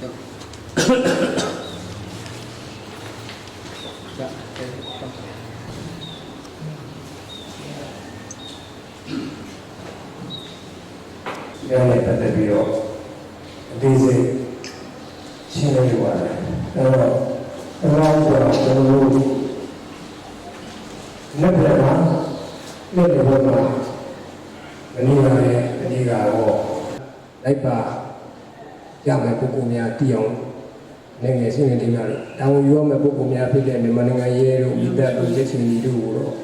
ညနေပ မယ်ပုဂ္ဂိုလ်များတည်အောင်နိုင်ငံစီမံတင်များလို့တောင်းယူရမယ့်ပုဂ္ဂိုလ်များဖြစ်တဲ့မြန်မာနိုင်ငံရဲတို့မိသားစုရချင်းတို့ကိုတော့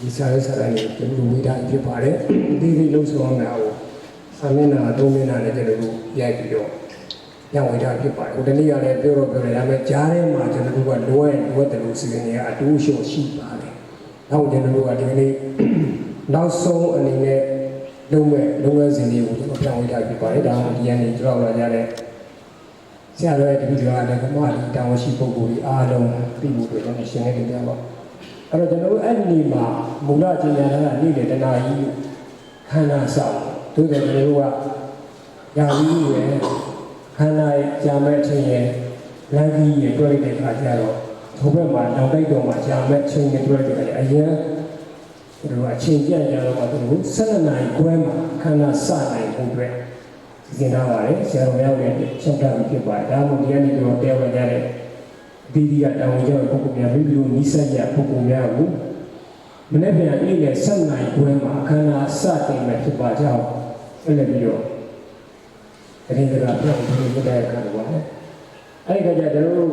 ဒီစာရေးစာရင်းတွေကျွန်တော်မိသားဖြစ်ပါတယ်အသေးစိတ်လုံးဆောင်တာကိုဆာမင်းနာသုံးမင်းနာနဲ့ကျွန်တော်တို့ရိုက်ပြီးတော့ညဝိတာဖြစ်ပါတယ်။ဟိုတနေ့ကလည်းပြောတော့ပြောတယ်ဒါပေမဲ့ကြားထဲမှာကျွန်တော်တို့ကလိုအပ်လိုအပ်တယ်လို့စီစဉ်နေအတူရှုံရှိပါတယ်။နောက်ကျွန်တော်တို့ကဒီကနေ့နောက်ဆုံးအနေနဲ့လုံးမဲ့လုံးဝစဉ်လေးကိုကျွန်တော်ပြန်ဝိတာဖြစ်ပါတယ်။ဒါမှဒီကနေကြောက်လာကြတဲ့ ဆရာတော်ရဲ့တပည့်တော်ကလည်းကမ္ဘာဒီတောင်းရှိပုဂ္ဂိုလ်ကြီးအားလုံးပြီးဖို့အတွက်ကျွန်တော်ရှင်းနေကြပါအဲ့တော့ကျွန်တော်တို့အဲ့ဒီနေ့မှာမူလကျင်ညာကနေ့လေတနာကြီးခန္ဓာဆောင်သို့တယ်ကျွန်တော်တို့ကယာပြီးရယ်ခန္ဓာရဲ့ကြာမဲ့ခြင်းရယ်လမ်းကြီးရယ်တွေ့တဲ့အခါကျတော့ဘုဘက်မှာနောက်တိုက်တော်မှာကြာမဲ့ခြင်းရယ်တွေ့တဲ့အခါကျအရင်တို့ကအချိန်ပြတ်ကြတော့မှသူတို့12နိုင်ခွဲမှာခန္ဓာစနိုင်ဖို့အတွက် စီစဉ်ထားပါတယ်ဆရာတော်ရောက်တဲ့ချက်တာဖြစ်ပါတယ်ဒါမှမဟုတ်ဒီကနေ့တော့တဲဝင်ကြတဲ့ဒီဒီကတောင်းကြတဲ့ပုဂ္ဂိုလ်များမိမိတို့နိစ္စရပုဂ္ဂိုလ်များကိုမနေ့ပြန်နေ့နဲ့7နိုင်ခွဲမှာခန္ဓာစတင်မဲ့ဖြစ်ပါကြောင်းဆက်လက်ပြီးတော့အရင်ကပြောင်းပြီးပြတဲ့အခါတော့လေအဲ့ဒီကကြကျွန်တော်တို့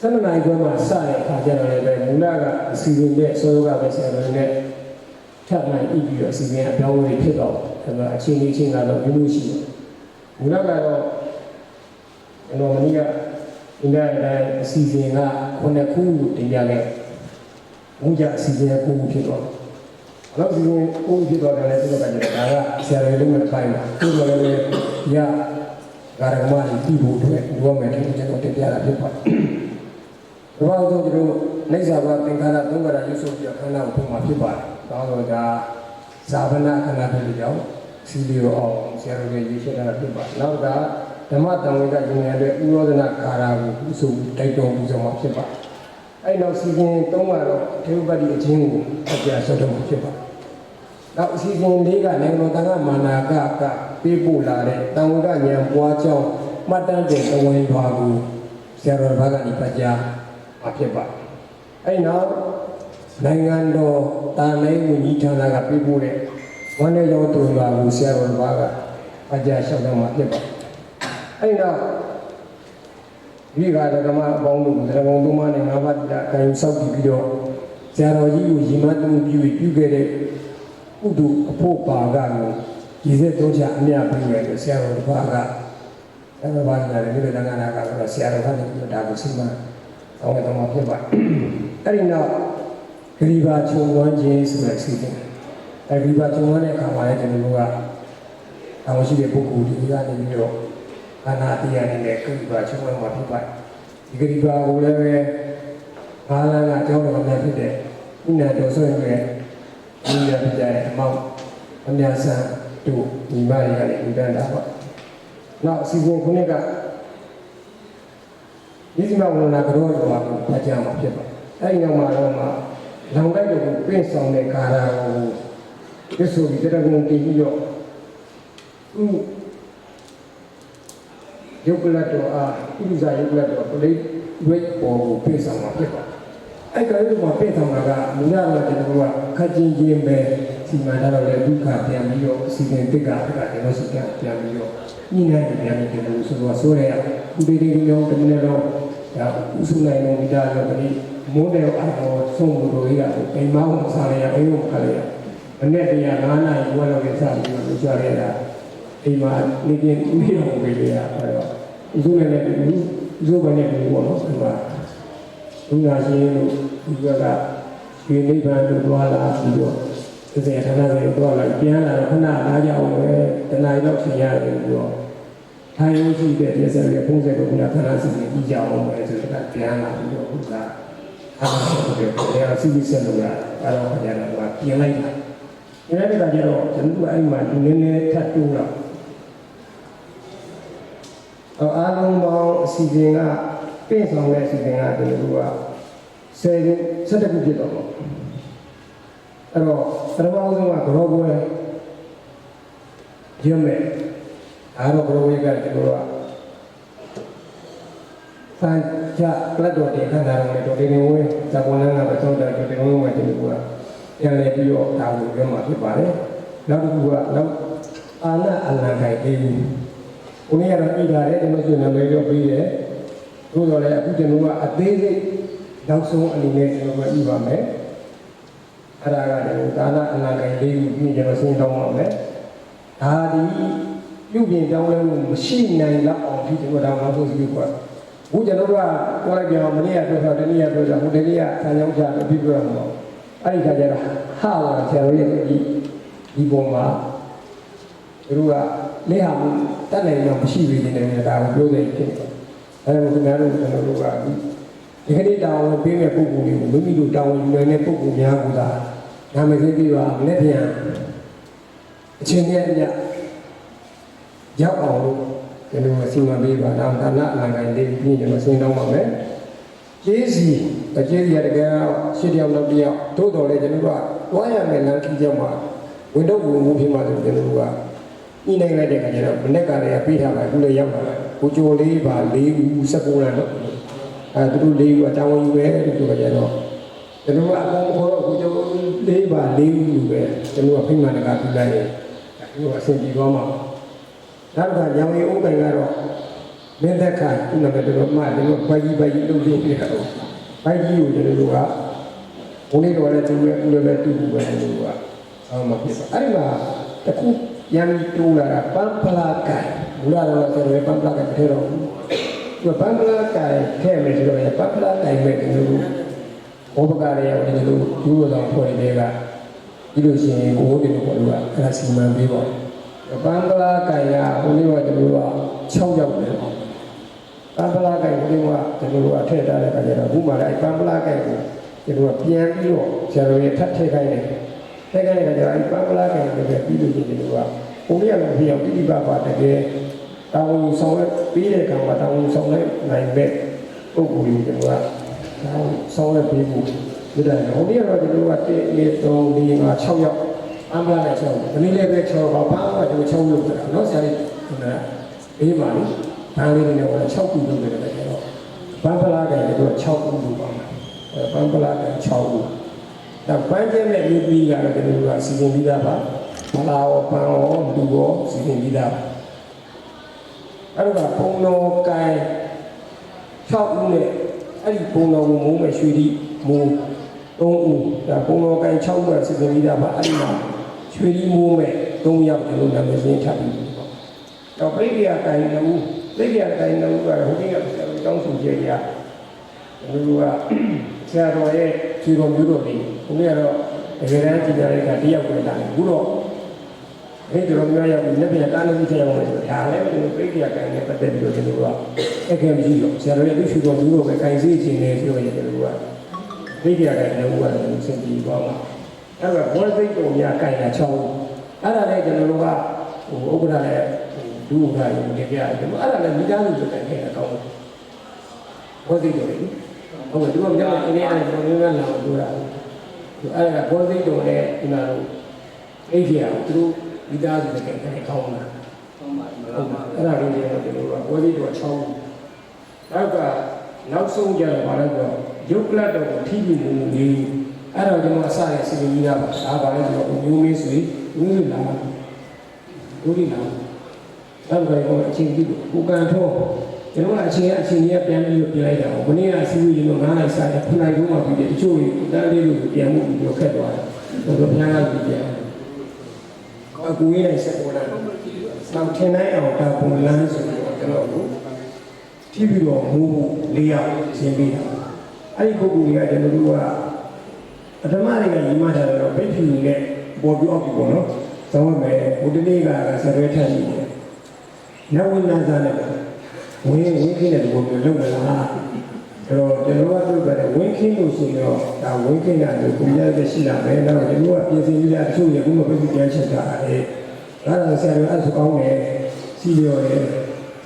7နိုင်ခွဲမှာစတဲ့အခါကျတော့လည်းမူလကအစီအစဉ်နဲ့စောစောကပဲဆရာတော်နဲ့ထပ်မှန်ပြီးပြီးတော့အစီအစဉ်အပြောင်းအလဲဖြစ်တော့အဲ့ဒါအချင်းချင်းကတော့မျိုးမျိုးရှိတယ် မူလကတော့ကျွန်တော်မနေ့ကဒီနေ့အစီအစဉ်ကခုနှစ်ခုတင်ပြခဲ့ဘုရားအစီအစဉ်ကခုဖြစ်တော့နောက်ဒီကိုဖြစ်တော့တယ်ဆိုတော့ကဒါကဆရာတော်လုံးနဲ့ဖိုင်တာသူ့လိုလည်းရဂါရမကြီးပြီးဖို့အတွက်ဘောမယ်တူကျွန်တော်တင်ပြတာဖြစ်ပါတယ်။ဘာလို့ဆိုတော့နေစာဘာသင်္ခါရသုံးပါးရွတ်ဆိုပြီးခန္ဓာကိုပုံမှာဖြစ်ပါတယ်။ဒါတော့ဒါဇာဗနာခန္ဓာဖြစ်လို့ကြောင့် စီလီရောအောင်ဆရာတော်ရဲ့ရေးရှင်းတာဖြစ်ပါတယ်။နောက်ကဓမ္မတန်ဝိကဉာဏ်ရဲ့ဥရောဒနာခါရာကိုဥဆိုတိုက်တော်ပြီးဆုံးမှာဖြစ်ပါတယ်။အဲ့နောက်စီစဉ်သုံးပါတော့ဒေဝပတ္တိအချင်းကိုအပြာဆွတ်တော်မှာဖြစ်ပါတယ်။နောက်အစီအစဉ်လေးကနိုင်ငံတော်တန်ခါမာနာကကပေးပို့လာတဲ့တန်ဝိကဉာဏ်ပွားကြောင်းမှတ်တမ်းတင်တဝင်ပါကိုဆရာတော်ဘာကနေပတ်ကြားအဖြစ်ပါ။အဲ့နောက်နိုင်ငံတော်တာနိုင်ဝန်ကြီးဌာနကပေးပို့တဲ့ ဝမ်းနေရောတူပါကိုဆရာတော်ဘာကပတ်ကြားလျှောက်တော့မှာဖြစ်ပါ။အဲ့နောက်ဒီကဓမ္မအပေါင်းတို့သရဂုံသုံးပါးနဲ့ငါးပါးတိအကံဆောက်တည်ပြီးတော့ဆရာတော်ကြီးကိုရည်မှတ်မှုပြုပြီးပြုခဲ့တဲ့ကုသိုလ်အဖို့ပါကကိုရည်စက်သုံးချအမြတ်ပြုခဲ့တယ်ဆရာတော်တစ်ပါးကအဲ့ဒါပါလာတယ်ဒီလိုတန်ခါနာကတော့ဆရာတော်ကနေပြီးဒါကိုစိမအောင်ရတော့မှာဖြစ်ပါအဲ့ဒီနောက်ဂရိဘာခြုံဝန်းခြင်းဆိုတဲ့အစီအစဉ် အဲ့ဒီဂရိဘာခြုံဝန်းတဲ့အခါမှာလည်းကျွန်တော်တို့ကတောင်းရှိတဲ့ပုဂ္ဂိုလ်တွေကနေပြီးတော့ခန္ဓာတရားနဲ့ဂရိဘာခြုံဝန်းမှာဖြစ်ပါတယ်ဒီဂရိဘာကိုလည်းပဲဘာလန်ကအကြောင်းတော်များဖြစ်တဲ့ဥနာတော်ဆွေရဲ့ဒီရပြကြတဲ့အမောက်အများဆန်းတို့ညီမတွေကလည်းဥဒန်းတာပါနောက်အစီအစဉ်ခုနှစ်ကဒီစီမဝန္ဒကတော့တော်မှာဖတ်ကြမှာဖြစ်ပါအဲ့ဒီနောက်မှာတော့မှလောင်တိုက်ကိုပြင့်ဆောင်တဲ့ကာရာကို ပြဆိုပြီးတရဂုံတည်ပြီးတော့ဥယုတ်ကလတ်တော်အားဥပ္ပဇာယုတ်ကလတ်တော်ပလိဝိတ်ပေါ်ကိုပြင့်ဆောင်မှာဖြစ်ပါအဲ့ကလေးကပြင့်ဆောင်တာကမူလကတော့ကျွန်တော်ကခက်ချင်းချင်းပဲစီမံထားတော့လေဒုက္ခပြန်ပြီးတော့အစီအစဉ်တိတ်ကတကကျွန်တော်စီကပြန်ပြီးတော့ညှိနှိုင်းပြန်ပြီးကျွန်တော်ဆိုတော့ဆိုရရဥဒေဒီရောတမန်တော်ဒါဥစုနိုင်လို့မိသားစုကလေးမိုးတယ်အားတော့ဆုံးမှုတို့ကြီးကအိမ်မောင်းစားရအိမ်ကိုခါရရ မနေ့တရား9နာရီဝက်လောက်ရစပြီးတော့ကြွရတာအိမ်မှာနေပြင်းပြီးတော့ပြေးရအဲ့တော့ဥစုနိုင်တဲ့ဥစုကနေပြီးတော့နော်ဒီမှာဘုရားရှင်တို့ဒီကကဒီနိဗ္ဗာန်ကိုသွားလာပြီးတော့ဒီစေဌာနတွေသွားလာပြန်လာတော့ခဏအားကြအောင်ပဲတဏှာရောက်ရှင်ရတယ်ပြီးတော့ထိုင်လို့ရှိတဲ့ဒီဆက်ရဲ့ဖုံးဆက်ကိုဘုရားခဏစီစဉ်ပြီးကြအောင်ပဲဆိုတော့ပြန်လာပြီးတော့ဘုရားအားထုတ်တယ်ဘုရားစီစဉ်လို့ရအဲ့တော့ဘုရားကပြင်လိုက်တာ ပြင်လိုက်တဲ့အခါကျတော့ကျွန်တော်အဲ့မှာဒီနည်းနည်းထပ်တိုးတော့အော်အားလုံးပေါင်းအစီအစဉ်ကပြည့်စုံတဲ့အစီအစဉ်ကဒီလိုကဆယ်ဆက်တစ်ခုဖြစ်တော့ပေါ့အဲ့တော့ပထမဆုံးကဂရောပွဲရွတ်မဲ့အားတော့ဂရောပွဲကဒီလိုကဆန်ချကလတ်တော်တင်ခန္ဓာတော်နဲ့တော်တင်နေဝင်ဇာကုန်လန်းကပဲသုံးတယ်တော်တင်ဝင်မှာဒီလိုက ပြန်လဲပြီးတော့ဒါကိုပြောမှာဖြစ်ပါတယ်နောက်တစ်ခုကနောက်အာနာအလံကိုင်လေးကိုနေ့ကတော့ပြည်လာတယ်ကျွန်တော်ရှင်နာမည်တော့ပြီးတယ်သို့တော်လည်းအခုကျွန်တော်ကအသေးစိတ်နောက်ဆုံးအနေနဲ့ကျွန်တော်ကပြီးပါမယ်အဲ့ဒါကလည်းဒါနာအလံကိုင်လေးကိုပြီးကျွန်တော်စဉ်းစားပါမယ်ဒါဒီပြုပြင်ကြောင်းလဲမှုမရှိနိုင်တော့အောင်ဒီကျွန်တော်ဒါမှမဟုတ်ဘူးကွာဘူးကျွန်တော်တို့ကပြောလိုက်ပြန်မနေ့ကပြောတော့တနေ့ကပြောတော့ဟိုတနေ့ကဆံကြောင်းချတော့ပြီးပြောရမှာ အဲ့ဒီခါကျတော့ဟာလာဆရာတို့ရဲ့ဒီဒီပုံမှာသူတို့ကလက်ဟာမှုတတ်နိုင်တော့မရှိသေးတယ်နဲ့ဒါကိုပြောနေဖြစ်တယ်အဲဒါကိုခင်ဗျားတို့ကျွန်တော်တို့ကဒီခဏတောင်းဝင်ပေးမဲ့ပုံပုံလေးကိုမိမိတို့တောင်းဝင်ယူနေတဲ့ပုံပုံများကသာနာမည်သိပြီးပါလက်ပြန်အချင်းနဲ့အမြရောက်အောင်လို့ကျွန်တော်အစီအမံပေးပါတော့ဒါနအလံကိုင်းလေးပြီးကျွန်တော်ဆင်းတော့ပါမယ်ကျေးစီ အကျေးစီရတကယ်ရှစ်တယောက်နောက်တယောက်သို့တော်လည်းကျွန်တော်ကတွားရမယ်လမ်းကြီးကြောက်မှာဝင်တော့ဝင်မှုဖြစ်မှဆိုကျွန်တော်ကဤနိုင်လိုက်တဲ့ခါကျတော့မနေ့ကလည်းပေးထားပါအခုလည်းရောက်လာတယ်ကိုချိုလေးပါ၄ဦး16လမ်းတော့အဲသူတို့၄ဦးအတောင်းယူပဲလို့ပြောကြတော့ကျွန်တော်ကအကုန်ခေါ်တော့ကိုချိုလေးပါ၄ဦးလူပဲကျွန်တော်ကဖိမှန်တကပြလိုက်ရင်သူကအဆင်ပြေသွားမှာနောက်တစ်ခါညောင်ရီဥက္ကဋ္ဌကတော့မင်းသက်ခါခုနကတည်းကမှကျွန်တော်ဘိုက်ကြီးဘိုက်ကြီးလုပ်လို့ပြရတော့ ဘိုက်ကြီးကိုကျွန်တော်တို့ကဘုန်းကြီးတော်လည်းသူလည်းသူလည်းပဲတူတူပဲကျွန်တော်ကဆောင်းမှာဖြစ်ပါအဲ့ဒီမှာတခုရန်တူလာတာပန်းပလာကန်ဘုရားတော်ဆိုရင်ပန်းပလာကန်ထဲတော့ဒီပန်းပလာကန်ထဲမယ်ဆိုတော့ပန်းပလာကန်မဲ့ကျွန်တော်တို့ဘောပကားရဲ့ကျွန်တော်တို့ယူရအောင်ဖွဲ့တွေကဒီလိုရှင်ဘိုးတွေပေါ့လို့ကအဲ့ဒါစီမံပေးပါပန်းပလာကန်ရဟိုနေ့ကကျွန်တော်တို့က6ရောက်တယ် ပန်းပလာကဲကလေးကကျွန်တော်အထက်ထားတဲ့ခါကျတော့အခုမှလည်းပန်းပလာကဲကိုကျွန်တော်ပြန်ပြီးတော့ဆရာတော်ရဲ့ထပ်ထည့်ခိုင်းတယ်ထည့်ခိုင်းတဲ့ခါကျတော့အဲပန်းပလာကဲကိုပြန်ပြီးလို့ကျွန်တော်ကဘုရားလည်းပြောင်းပြီးပါပါတကယ်တာဝန်ဆောင်ရပြီးတဲ့အခါမှာတာဝန်ဆောင်လိုက်နိုင်ပဲပုဂ္ဂိုလ်ကြီးကျွန်တော်ကတာဝန်ဆောင်ရပြီးမှုဒီတိုင်းဘုရားတော်ကျွန်တော်က1 2 3 4 5 6ယောက်အမ်ဘလာနဲ့6ယောက်ဒီနေ့လည်းပဲ6ယောက်ပါဘာမှကျွန်တော်6ယောက်ဆိုတာနော်ဆရာကြီးဟုတ်လားအေးပါလေ ဘာလေးတွေနဲ့6ခုလုပ်တယ်လည်းကျွန်တော်ဘန်ပလာကလည်းတော့6ခုလုပ်ပါမယ်ဘန်ပလာက6ခုနောက်ပန်းကျဲမဲ့လူပြီးကတော့ကျွန်တော်ကစီစဉ်ပြီးသားပါမလာရောပန်းရောလူရောစီစဉ်ပြီးသားပါအဲ့တော့ပုံတော်ကိုင်6ဦးနဲ့အဲ့ဒီပုံတော်ကိုမိုးမဲ့ရွှေတိမိုး3ဦးဒါပုံတော်ကိုင်6ဦးကစီစဉ်ပြီးသားပါအဲ့ဒီမှာရွှေတိမိုးမဲ့3ယောက်ကျွန်တော်နာမည်စင်းထပ်ပြီးပေါ့တော့ပြိဋိယကိုင်2ဦး ပြိဋိယကိုင်2ဦးကတော့ဟိုနေ့ကတောင်းဆိုကြရကျွန်တော်ကဆရာတော်ရဲ့ခြေတော်မျိုးတော်လေးဟိုနေ့ကတော့တကယ်တမ်းကြည်ကြတဲ့ကတယောက်ပဲတာဘူးတော့အဲ့ဒီတော့မျိုးရောက်ပြီးလက်ပြန်ကားလို့ထည့်အောင်လို့ဒါလည်းကျွန်တော်ပြိဋိယကိုင်နဲ့ပတ်သက်ပြီးတော့ကျွန်တော်ကအခက်မရှိတော့ဆရာတော်ရဲ့လူရှိတော်မျိုးတော်ပဲကိုင်စီခြင်းနဲ့ပြောရင်ကျွန်တော်ကပြိဋိယကိုင်လည်းဘာလို့စင်ပြီးပါမှာအဲ့တော့ဘောသိတ်တော်များကိုင်တာ6အဲ့ဒါလည်းကျွန်တော်တို့ကဟိုဥက္ကဋ္ဌ လည်းဒုဥက္ကဋ္ဌလည်းနေပြရတယ်အဲ့ဒါလည်းမိသားစုတွေတိုင်ခဲ့တာကောင်းတယ်ဘောသိတ်တော်လေဟုတ်ကဲ့ဒီမှာပြောင်းနေနေအဲ့ဒါမျိုးများလာလို့ပြောတာအဲ့ဒါဘောသိတ်တော်လည်းဒီမှာတော့အိတ်ကြီးအောင်သူတို့မိသားစုတွေတိုင်ခဲ့ကောင်းတာဟုတ်ပါပြီဟုတ်ပါအဲ့ဒါလေးတွေတော့ကျွန်တော်ကဘောဓိတော်6နောက်ကနောက်ဆုံးကြတော့ဗာလဲဆိုယုတ်ကလတ်တော်ကိုထိပြီးမှုနေအဲ့တော့ကျွန်တော်အစရစီရင်ကြီးတာပါဒါပါလဲဆိုတော့မျိုးမေးဆွေဦးလေးလာဦးလေးလာ အဲ့ဒါကိုအချင်းကြီးကိုကန်ထောကျွန်တော်ကအချင်းအချင်းကြီးပြန်ပြီးတော့ပြင်လိုက်တာဘုနေ့ကစီးပြီးတော့ငားလိုက်စားတယ်ခုနိုင်တော့မှပြီးတယ်တချို့တန်းလေးလို့ပြန်မှုပြီးတော့ခက်သွားတယ်တော်တော်ပြန်လာပြီးပြန်အကူရေးလိုက်ဆက်ပေါ်လာတယ်နောက်ထင်နိုင်အောင်ဒါပုံလန်းဆိုတော့ကျွန်တော်ကိုထိပြီးတော့မူလေးယောက်ရှင်းပေးတာအဲ့ဒီပုဂ္ဂိုလ်ကြီးကကျွန်တော်တို့ကပထမတွေကညီမထားတယ်တော့ဘိတ်ဖြူနဲ့ပေါ်ပြအောက်ပြီပေါ့နော်။သောမဲ့ဘုဒ္ဓနေ့ကဆရွဲထက်နေတယ်။ နဝိနာဇာနဲ့ဝင်းဝင်းခင်းတဲ့ဒီလိုမျိုးလုပ်မလား။အဲ့တော့ကျွန်တော်ကပြောတယ်ဝင်းခင်းလို့ဆိုတော့ဒါဝင်းခင်းရတယ်ကိုမြတ်တဲ့ရှိလာမယ်။နောက်ကျွန်တော်ကပြင်ဆင်ပြီးတာတချို့ရခုမှပြည့်ပြည့်ပြန်ချက်တာလေ။အဲ့ဒါဆရာတို့အဲ့ဒါကောင်းတယ်စီရော်တယ်စ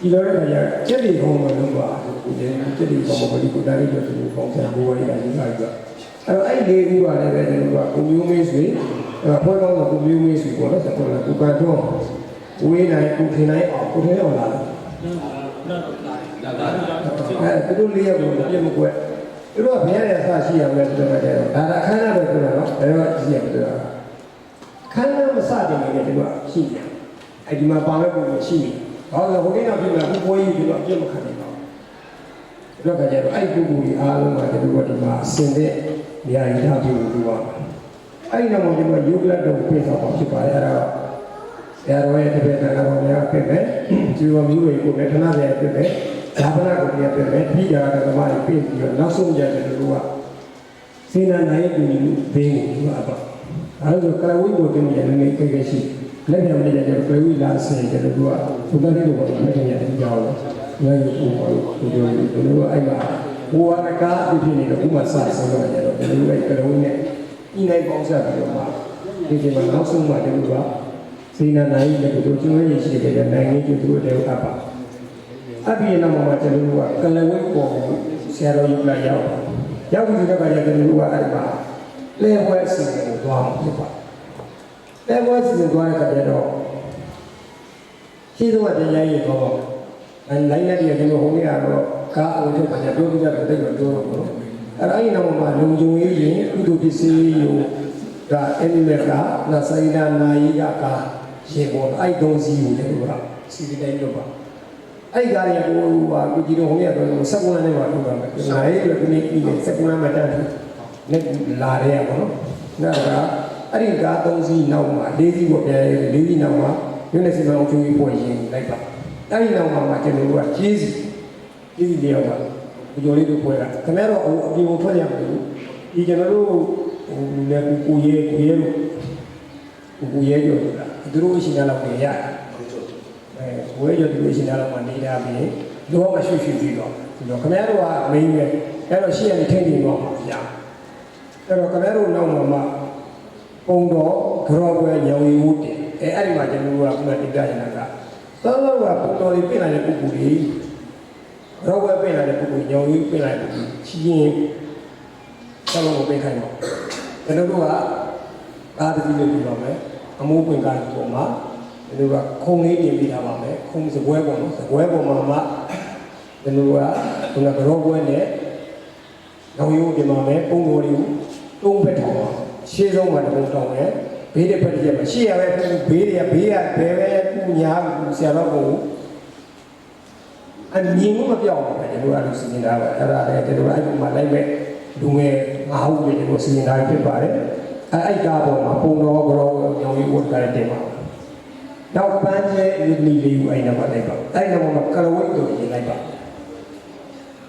ဒီလိုတဲ့ခါကျကျက်တီကောင်းမှလုံးပါကိုကျက်တီကောင်းမှဒီကိုတားလေးတို့သူပေါင်းဆက်ဘောရီကယူလာကြအဲ့တော့အဲ့ဒီလေးဦးကလည်းပဲကျွန်တော်ကကိုမျိုးမေးဆွေအဲ့ဖွဲ့ကောင်းကကိုမျိုးမေးဆွေပေါ့နော်ဆက်ပေါ်လာကိုကတော့ ဝေးနိုင်ကိုထင်နိုင်အောင်ကိုထင်အောင်လာတယ်အဲ့သူတို့လေးယောက်ကိုပြည့်မကွက်သူတို့ကဘယ်ရတဲ့အစရှိရမလဲဆိုတော့ကျတော့ဒါကအခမ်းအနားပဲပြောတာနော်ဘယ်တော့ရှိရမလဲဆိုတာခမ်းနားမစတင်နေတယ်သူကရှိတယ်အဲ့ဒီမှာပါမဲ့ပုံရှိနေဘာလို့ဟိုကိန်းကပြင်လာဘူးပွဲကြီးပြီးတော့အပြစ်မခံနိုင်ပါဘူးဒါကကြတော့အဲ့ဒီပုဂ္ဂိုလ်ကြီးအားလုံးကဒီလိုဒီမှာအစင်တဲ့နေရာကြီးထားပြီးလို့ပြောပါအဲ့ဒီနောက်မှာဒီမှာယုတ်လက်တော့ပြေဆောင်ပါဖြစ်ပါတယ်အဲ့ဒါတော့ ဆရာတော်ရဲ့တပည့်တော်တော်များပြည့်မယ်ဒီလိုမျိုးတွေကိုလည်းဌာနရဲ့ပြည့်မယ်ဇာပနာကိုလည်းပြည့်မယ်ပြီးတာကဓမ္မတွေပြည့်ပြီးတော့နောက်ဆုံးကြတယ်လို့ကစေနာနိုင်တူဘေးကိုသူကအပါအဲ့ဒါကလဝိကိုတင်ရတယ်နေကြရှိလက်ပြန်မရတဲ့ပြေဝိလာဆင်တယ်လို့ကဘုရားတိတို့ကလက်ပြန်ရတယ်ကြောင်းလည်းငါ့ကိုပြောလို့ပြောလို့ဒီလိုအဲ့မှာဘဝကကားအဖြစ်နေတော့ဥမာစဆုံးတော့ကြတော့ဒီလိုပဲကလုံးနဲ့ဤနိုင်ပေါင်းဆက်ပြီးတော့မှဒီချိန်မှာနောက်ဆုံးမှဒီလိုက စေနာနိုင်လည်းတို့ကျွေးရရှိတဲ့နိုင်ငံကြီးတို့တွေအပ်ပါအပြည့်နောက်မှာကျွန်တော်တို့ကကလဝိပေါ်ဆရာတော်ယူလာရောက်ရောက်ပြီးတော့ကကြကျွန်တော်တို့ကအဲ့မှာလဲဝဲအစီအစဉ်ကိုသွားမှာဖြစ်ပါတယ်လဲဝဲအစီအစဉ်သွားတဲ့အခါကျတော့ရှိတော့တရားရည်တော့အဲလိုက်လိုက်ရကျွန်တော်ဟိုနေ့ကတော့ကားအုပ်ထုတ်ပါကြပြောပြကြတယ်တိတ်တော့ပြောတော့ဘောအဲ့ဒါအဲ့နောက်မှာလုံခြုံရေးရင်ကုသိုလ်ပစ္စည်းယူကအဲ့ဒီကနဆိုင်နာနာယီကကာ ရေပေါ်အဲ့တုံးစီကိုလည်းတို့ကစီစီတိုင်းလုပ်ပါအဲ့ကားရကိုဟာကိုကြီးတို့ဟိုနေ့ကတော့စက်ကွန်းနဲ့မှာလုပ်ပါမယ်။နိုင်ရဒီနေ့ပြီးစက်ကွန်းမှာတက်တယ်။နဲ့လာရဲပါတော့။ဒါကအဲ့ဒီကားသုံးစီးနောက်မှာ၄စီးပေါ်ပြန်၄စီးနောက်မှာညနေစီမအောင်ကျူကြီးပေါ်ရင်လိုက်ပါ။အဲ့ဒီနောက်မှာကျွန်တော်တို့ကကြီးစီကြီးစီတယောက်ကဒီလိုလေးတို့ပွဲတာခင်ဗျားတို့အပြင်ကိုထွက်ရမှာလို့ဒီကျွန်တော်တို့ဟိုလည်းကိုရဲကိုရဲလို့ကိုရဲကြော်တာ သူတို့ရှိနေတော့ပြန်ရတယ်အဲဝဲကြော်သူတို့ရှိနေတော့မှနေတာပြီးလောကရွှေ့ရွှေ့ပြီးတော့ဒီတော့ခင်ဗျားတို့ကမင်းပဲအဲ့တော့ရှိရနေထိန်နေတော့မှာဗျာအဲ့တော့ခင်ဗျားတို့နောက်မှာမှပုံတော်ကြောပွဲရောင်ရီဝတ်တယ်အဲအဲ့ဒီမှာကျွန်တော်တို့ကခုနတင်ပြနေတာကသောသောကပုံတော်လေးပြင်လာတဲ့ပုဂ္ဂိုလ်ကြီးရောပွဲပြင်လာတဲ့ပုဂ္ဂိုလ်ရောင်ရီပြင်လာတဲ့ပုဂ္ဂိုလ်ချင်းချင်းဆောင်းလို့ပြင်ခိုင်းတော့ကျွန်တော်တို့ကကားတစ်စီးလေးပြီးတော့မယ် အမိုးပွင့်ကားပေါ်မှာကျွန်တော်ကခုံလေးပြင်ပြီးထားပါမယ်ခုံစပွဲပေါ်နော်စပွဲပေါ်မှာမှကျွန်တော်ကခုနကရောပွဲနဲ့ရောင်ရီပြင်ပါမယ်ပုံတော်လေးကိုသုံးဘက်ထောင်ပါရှေးဆုံးမှာတစ်ပုံထောင်မယ်ဘေးတစ်ဖက်တစ်ချက်မှာရှေ့ရပဲဘေးတွေကဘေးကဘယ်ပဲပူညာဆရာတော်ကိုအမြင်မပြောင်းဘူးကျွန်တော်ကလူစီနေတာပါအဲ့ဒါလည်းကျွန်တော်အဲ့ဒီမှာလိုက်မဲ့လူငယ်ငါးဦးတွေကျွန်တော်စီနေတာဖြစ်ပါတယ် အဲ့အဲ့ကားပေါ်မှာပုံတော်ကြောညောင်ကြီးဝတ်ကြတဲ့တင်ပါနောက်ပန်းကျဲလူလီလေးဦးအဲ့နောက်မှာလိုက်ပါအဲ့နောက်မှာကလဝိတ်တို့ရင်လိုက်ပါ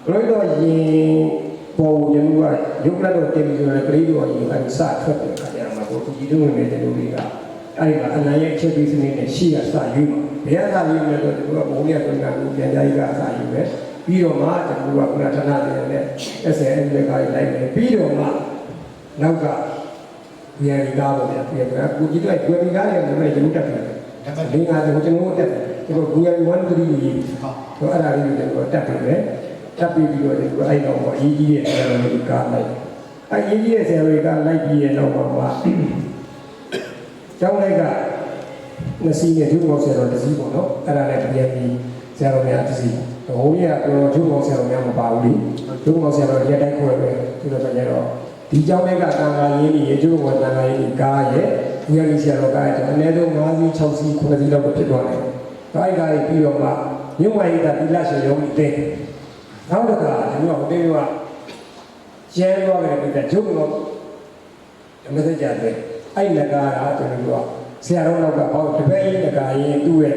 ကလဝိတ်တို့ရင်ပေါ်ကျွန်တော်ကရုပ်လက်တော့တင်ပြီးဆိုရင်ကလေးတို့ရင်အဲ့စထွက်တယ်ခါကြမှာကိုဒီလိုဝင်တဲ့လူတွေကအဲ့ဒီကအနံ့ရဲ့ချက်ပြီးစနစ်နဲ့ရှိရစယူမှာဘယ်ကသာယူလဲတော့ကျွန်တော်ကဘုံရပြန်ကပြန်ကြိုက်ကအစာယူပဲပြီးတော့မှကျွန်တော်ကခုနဌာနတွေနဲ့ SN တွေကလိုက်မယ်ပြီးတော့မှနောက်က ပြန်ဒီကားပေါ့ဗျာပြန်ကကိုကြည့်တော့ပြန်ဒီကားရဲ့လည်းရုပ်တက်တယ်ဒီငါတို့ကျွန်တော်တက်တယ်ကျွန်တော် VR 1 3ကိုရေးတော့အဲ့ဒါလေးကိုကျွန်တော်တက်ပြီပဲတက်ပြီးပြီးတော့ဒီအဲ့တော့အရေးကြီးတဲ့ဆရာတော်တွေကလိုက်အရေးကြီးတဲ့ဆရာတွေကလိုက်ပြီးရဲ့နောက်မှာကျောင်းလိုက်ကနစီနဲ့ဒုဘောဆရာတော်တစည်းပေါ့နော်အဲ့ဒါလည်းပြန်ပြီးဆရာတော်များတစည်းဟိုကြီးကတော့ဒုဘောဆရာတော်များမပါဘူးလေဒုဘောဆရာတော်ရက်တိုင်းခွဲပဲသူတို့ကကြတော့ ဒီကျောင်းလိုက်ကတန်ခါရင်းကြီးရေဒုဘောတန်ခါရင်းကြီးကားရဲ့ဒီကနေ့ဆရာတော်ကားရဲ့အနည်းဆုံး5စီး6စီး9စီးလောက်ဖြစ်သွားတယ်။ဒါအိုက်ကားကြီးပြီးတော့မှမြုပ်ဝိုင်းတာဒီလက်ရှင်ရုံးကြီးတင်းနောက်တစ်ခါဒီတော့တင်းကကျဲသွားတယ်ပြတဲ့ဂျုံတော့ဓမ္မစကြာတဲ့အဲ့လကားကကျွန်တော်တို့ကဆရာတော်နောက်ကဟောတပည့်ကြီးလကားရင်သူ့ရဲ့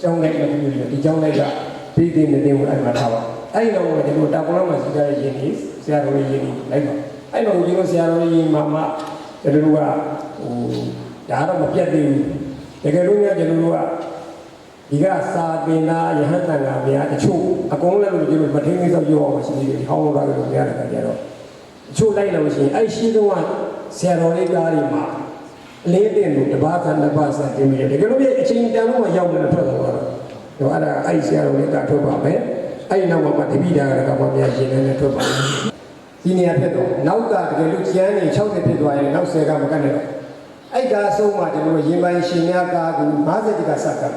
ကျောင်းလိုက်လို့ပြီးဒီကျောင်းလိုက်ကပြီးတင်းနေတယ်အဲ့မှာထားပါအဲ့တော့ကျွန်တော်တာကုလားမှာစီကြတဲ့ယင်းကြီးဆရာတော်ရဲ့ယင်းကြီးလိုက်ပါ အဲ့တော့ဒီလိုဆရာတော်ရဲ့ယင်းမှာမှကျွန်တော်တို့ကဟိုဒါတော့မပြတ်သေးဘူးတကယ်လို့များကျွန်တော်တို့ကဒီကစာသင်တာယဟန်တန်ကဗျာတချို့အကုန်လည်းလို့ကျွန်တော်မထင်းသေးတော့ပြောအောင်ရှိသေးတယ်ဟောင်းလို့တော့လို့များတယ်ကြတော့တချို့လိုက်လို့ရှိရင်အဲ့ရှိတော့ဆရာတော်လေးကားတွေမှာအလေးတင်လို့တပါးကနှစ်ပါးဆက်တင်ပြီးတကယ်လို့အချိန်တန်လို့ရောက်နေထွက်တော့တော့အဲ့ဒါအဲ့ဆရာတော်လေးကထုတ်ပါမယ်အဲ့ဒီနောက်မှာတပိဒါကကမှများရှင်နေထုတ်ပါမယ် ဒီနေရာဖြစ်တော့နောက်ကတကယ်လို့ကျန်းနေ60ဖြစ်သွားရင်နောက်10ကမကတ်နဲ့တော့အဲ့ဒါအဆုံးမှကျွန်တော်ရင်ပိုင်းရှင်များကားကူ50တိကစက်ကတ်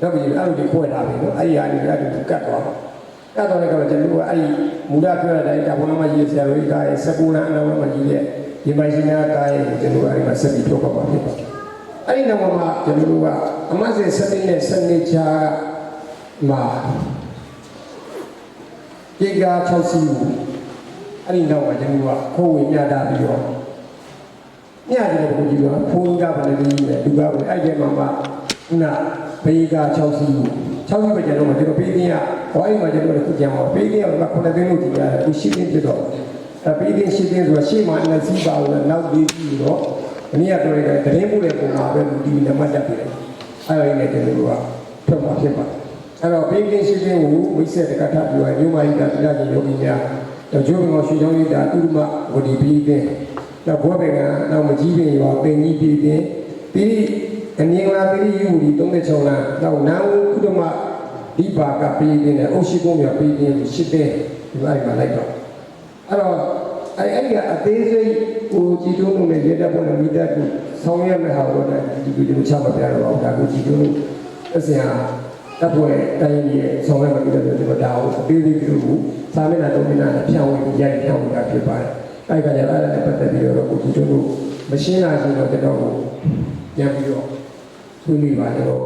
တော့ပြီးအဲ့လိုဒီခွဲထားပြီနော်အဲ့ဒီဟာဒီကတူကတ်သွားပါကတ်တော့လည်းကတော့ကျွန်တော်ကအဲ့ဒီမူလပြောတဲ့အတိုင်းတာဘုံမှာရေးဆရာတော်ကြီးကရဲ့19လမ်းအလုံးမှာရေးတဲ့ရင်ပိုင်းရှင်များကားရဲ့ကျွန်တော်အဲ့ဒီမှာဆက်ပြီးပြောပါပါဖြစ်ပါတယ်အဲ့ဒီနောက်မှာကျွန်တော်ကအမတ်စေ7နဲ့7နှစ်ချာမှာကြေကာ6စီးကို အဲ့ဒီနောက်မှာကျွန်တော်ကခိုးဝင်မြတာပြီးတော့ညတယ်ကိုကြည့်တော့ဖုန်းကဘယ်လိုလဲဒီကဘယ်အဲ့ဒီမှာမှခုနဘေးက6စီးကို6စီးပဲကျွန်တော်ကကျွန်တော်ပေးတင်ရဟောအဲ့မှာကျွန်တော်ကခုကြံပါပေးတင်ရတော့ခုနသိန်းလို့ကြည့်ရတယ်ဒီရှိတင်ဖြစ်တော့အဲပေးတင်ရှိတင်ဆိုတာရှေ့မှာအနစီးပါလို့နောက်ပြီးပြီးတော့အနည်းကတော့တရင်မှုတဲ့ပုံမှာပဲဒီနံပါတ်တက်ပြီးတယ်အဲ့ဒါနဲ့ကျွန်တော်ကထွက်မှာဖြစ်ပါတယ်အဲ့တော့ဘေးကင်းရှိခြင်းကိုဝိဆက်တကထပြောရမြို့မကြီးတာတိရကြီးယောဂီများ တော့ကျိုးဘင်ကိုရွှေချောင်းကြီးတာဥရမဝဒီဘီကင်းတော့ဘောဘင်ကနောက်မကြီးပင်ရွာပင်ကြီးပြည်ကင်းပြီးအငင်းလာပြီးယူဒီ36လမ်းတော့နန်းဥရမဒီပါကပြည်ကင်းနဲ့အုတ်ရှိကုန်းမြောက်ပြည်ကင်းရှိတဲ့ဒီလိုက်မှာလိုက်တော့အဲ့တော့အဲ့အဲ့ဒီကအသေးစိတ်ကိုကြည်တုံးလုံးနဲ့ရေတပ်ပေါ်နဲ့မိသားစုဆောင်းရမယ့်ဟာတော့ဒီလိုကျွန်တော်ချမပြရတော့ဒါကိုကြည်တုံးလို့အစင်ဟာတပ်ဖွဲ့တိုင်းရဲ့ဆောင်းရမယ့်မိသားစုကျွန်တော်ဒါကိုအသေးစိတ်ပြုလို့ စာမျက်နှာတုံးမျက်နှာနဲ့ဖြန့်ဝေပြီးရိုက်ဖြန့်ဝေတာဖြစ်ပါတယ်အဲ့ကကြတော့အဲ့ဒါနဲ့ပတ်သက်ပြီးတော့ကိုကြည်တုံးလို့မရှင်းလာရှင်တော့ကျွန်တော်ကိုပြန်ပြီးတော့ဆွေးနွေးပါကျွန်တော်